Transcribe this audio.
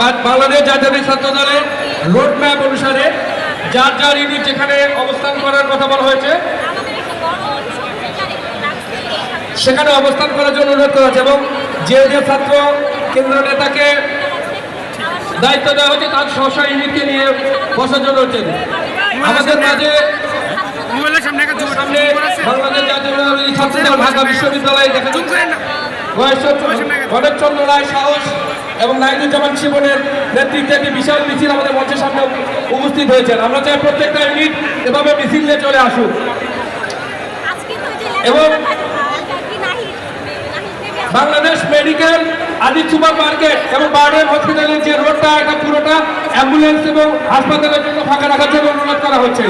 বাংলাদেশ জাতীয় ছাত্র দলের রোড ম্যাপ অনুসারে যার যার ইউনিট যেখানে অবস্থান করার কথা বলা হয়েছে সেখানে অবস্থান করার জন্য অনুরোধ করা হয়েছে এবং যে যে ছাত্র কেন্দ্র নেতাকে দায়িত্ব দেওয়া হয়েছে তার স্ব ইউনিটকে নিয়ে বসার জন্য হচ্ছে। আমাদের মাঝে সামনে বাংলাদেশ জাতীয় ছাত্র দল ঢাকা বিশ্ববিদ্যালয়ে দেখা না। গণেশচন্দ্র রায় সাহস এবং নাইজুজ্জামান শিবনের নেতৃত্বে একটি বিশাল মিছিল আমাদের মঞ্চের সামনে উপস্থিত হয়েছেন আমরা চাই প্রত্যেকটা ইউনিট এভাবে মিছিল নিয়ে চলে আসুক। এবং বাংলাদেশ মেডিকেল আদি সুপার মার্কেট এবং বার্ডেন হসপিটালের যে রোডটা এটা পুরোটা অ্যাম্বুলেন্স এবং হাসপাতালের জন্য ফাঁকা রাখার জন্য অনুরোধ করা হচ্ছে।